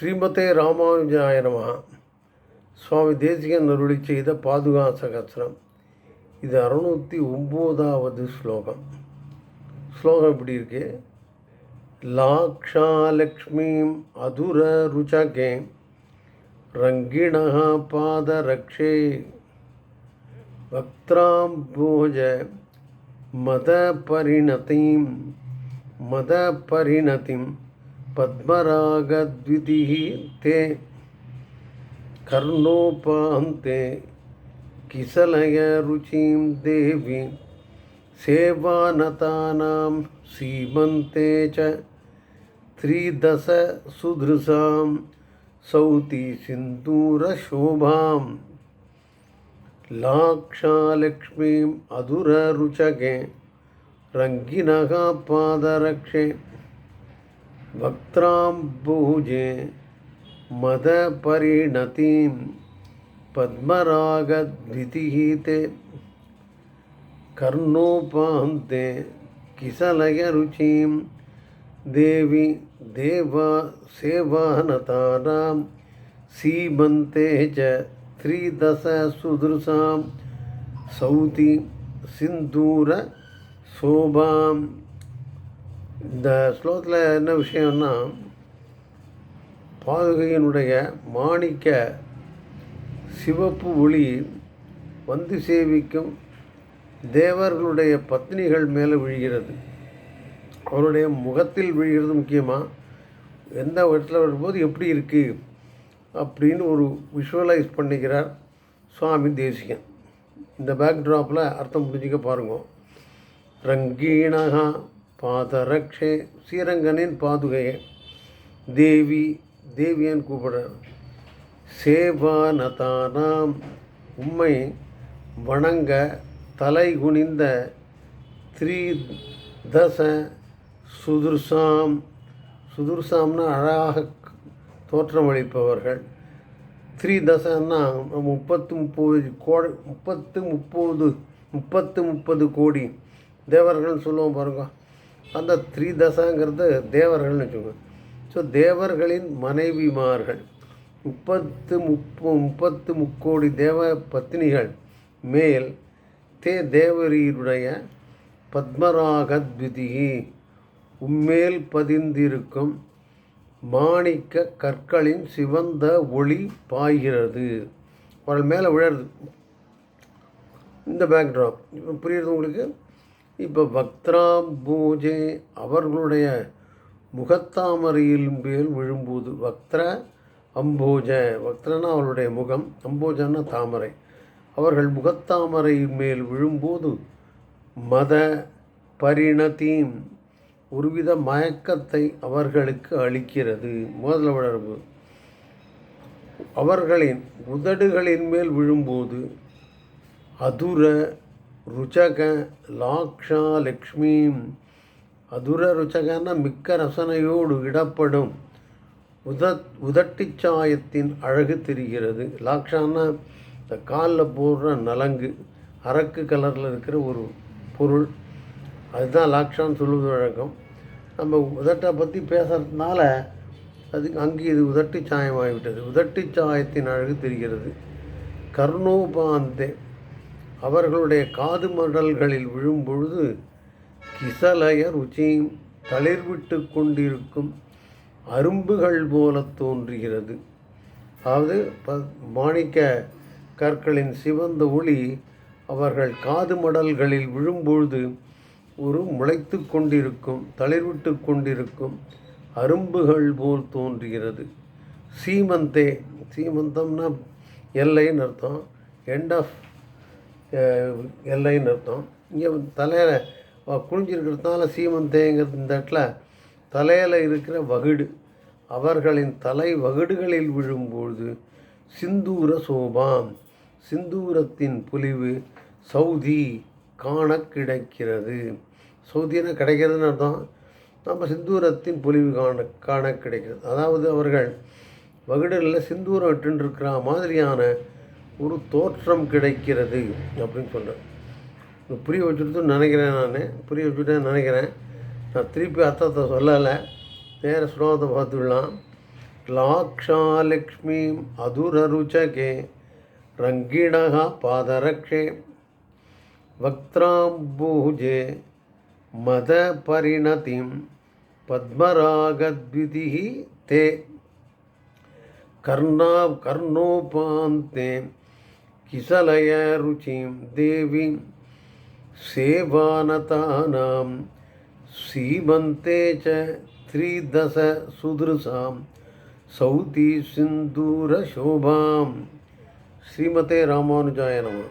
ஸ்ரீமதே ராமானுஜாய சுவாமி தேசிகன் அருளி செய்த பாதுகா சகசிரம் இது அறுநூற்றி ஒம்போதாவது ஸ்லோகம். ஸ்லோகம் இப்படி இருக்கு? லாக்ஷாலக்ஷ்மீம் அதுர ருச்சகே. ரங்கிணா பாதரக்ஷே. வக்திராம்போஜ மத பரிணதிம் पद्मरागद्वितिः ते कर्णोपान्ते किसलयरुचिं देवी सेवानतानां सीमन्ते च त्रिदशसुधृशां सौति सिन्दूरशोभां लाक्षालक्ष्मीम् अधुररुचके रङ्गिनः पादरक्षे वक्त्राम्बुजे मदपरिणतिं पद्मरागद्वितिः ते कर्णोपान्ते किसलयरुचिं देवि देवा सेवानतानां सीमन्ते च त्रिदशसुदृशां सौति सिन्दूरशोभाम् இந்த ஸ்லோகத்தில் என்ன விஷயம்னா பாதுகையினுடைய மாணிக்க சிவப்பு ஒளி வந்து சேவிக்கும் தேவர்களுடைய பத்னிகள் மேலே விழுகிறது. அவருடைய முகத்தில் விழுகிறது முக்கியமாக எந்த இடத்துல வரும்போது எப்படி இருக்குது அப்படின்னு ஒரு விஷுவலைஸ் பண்ணிக்கிறார் சுவாமி தேசிகன். இந்த பேக்ட்ராப்பில் அர்த்தம் புரிஞ்சுக்க பாருங்க. ரங்கீணகா பாதரக்ஷே ஸ்ரீரங்கனின் பாதுகையே. தேவி தேவியன் கூப்பிடுறார் சேவானதானாம் உம்மை வணங்க தலை குனிந்த த்ரீ தச சுதுர்சாம். சுதுர்சாம்னா அழகாக தோற்றமளிப்பவர்கள் த்ரீ தசன்னா முப்பத்து முப்பது கோடி முப்பத்து முப்பது முப்பத்து முப்பது கோடி. தேவர்கள்னு சொல்லுவோம் பாருங்க அந்த த்ரீதசாங்கிறது தேவர்கள்னு வச்சுக்கோங்க. ஸோ தேவர்களின் மனைவிமார்கள். முப்பத்து முப்ப முப்பத்து முக்கோடி தேவ பத்னிகள் மேல் தே தேவரீருடைய பத்மராகத்விதிகி. உம்மேல் பதிந்திருக்கும் மாணிக்க கற்களின் சிவந்த ஒளி பாய்கிறது. அவள் மேலே விழருது இந்த பேக்ட்ராப் இப்போ புரியுறது உங்களுக்கு? இப்போ பக்திராம் பூஜை அவர்களுடைய முகத்தாமரையில் மேல் விழும்போது பக்திர அம்போஜ பக்திரனா அவளுடைய முகம் அம்போஜன்னா தாமரை. அவர்கள் முகத்தாமரையின் மேல் விழும்போது மத பரிணதீம் ஒருவித மயக்கத்தை அவர்களுக்கு அளிக்கிறது. முதல்ல வளர்பு அவர்களின் உதடுகளின் மேல் விழும்போது அதுர ருச்சக லாக்ஷா லக்ஷ்மீம் அதுர ருச்சகன மிக்க ரசனையோடு இடப்படும். உத உதட்டிச் சாயத்தின் அழகு தெரிகிறது. லாக்ஷான்னா இந்த காலில் போடுற நலங்கு அரக்கு கலரில் இருக்கிற ஒரு பொருள். அதுதான் லாக்ஷான்னு சொல்லுவது வழக்கம். நம்ம உதட்டை பற்றி பேசுகிறதுனால அது அங்கே இது உதட்டி சாயமாகிவிட்டது உதட்டி சாயத்தின் அழகு தெரிகிறது. கர்ணோபாந்தே அவர்களுடைய காது மடல்களில் விழும்பொழுது கிசலய ருச்சியும் தளிர்விட்டு கொண்டிருக்கும் அரும்புகள் போல தோன்றுகிறது. அதாவது ப மாணிக்க கற்களின் சிவந்த ஒளி அவர்கள் காது மடல்களில் விழும்பொழுது ஒரு முளைத்து கொண்டிருக்கும் தளிர்விட்டு கொண்டிருக்கும் அரும்புகள் போல் தோன்றுகிறது. சீமந்தே சீமந்தம்னா எல்லைன்னு அர்த்தம். எண்ட் ஆஃப் எல்லைன்னு அர்த்தம். இங்கே தலையில் குனிஞ்சிருக்கிறதுனால சீமந்தேங்கிறது இந்த இடத்துல தலையில் இருக்கிற வகுடு. அவர்களின் தலை வகுடுகளில் விழும்பொழுது சிந்தூர சோபாம். சிந்தூரத்தின் பொலிவு சவுதி காண கிடைக்கிறது. சவுதினா கிடைக்கிறதுன்னு அர்த்தம்? நம்ம சிந்தூரத்தின் பொலிவு காண காண கிடைக்கிறது. அதாவது அவர்கள் வகுடலில் சிந்தூரம் இட்டுருக்கிற மாதிரியான ஒரு தோற்றம் கிடைக்கிறது அப்படின்னு சொல்கிறேன் புரிய வச்சுட்டு நினைக்கிறேன் நான். புரிய வச்சுட்டேன் நினைக்கிறேன். நான் திருப்பி அர்த்தத்தை சொல்லலை. நேர ஸ்லோகத்தை பார்த்துடலாம். லாக்ஷா லக்ஷ்மி அதுரருச்சகே ரங்கிடகா பாதரக்ஷே வக்திராம்பூஜே மத பரிணதிம் பத்மராகத்விதிஹி தே. கர்ணா கர்ணோபாந்தே कर्णोपान्ते किसलयरुचिं देवीं सेवानतानां सीमन्ते च त्रिदशसुदृशां सौतिसिन्दूरशोभां श्रीमते रामानुजाय नमः।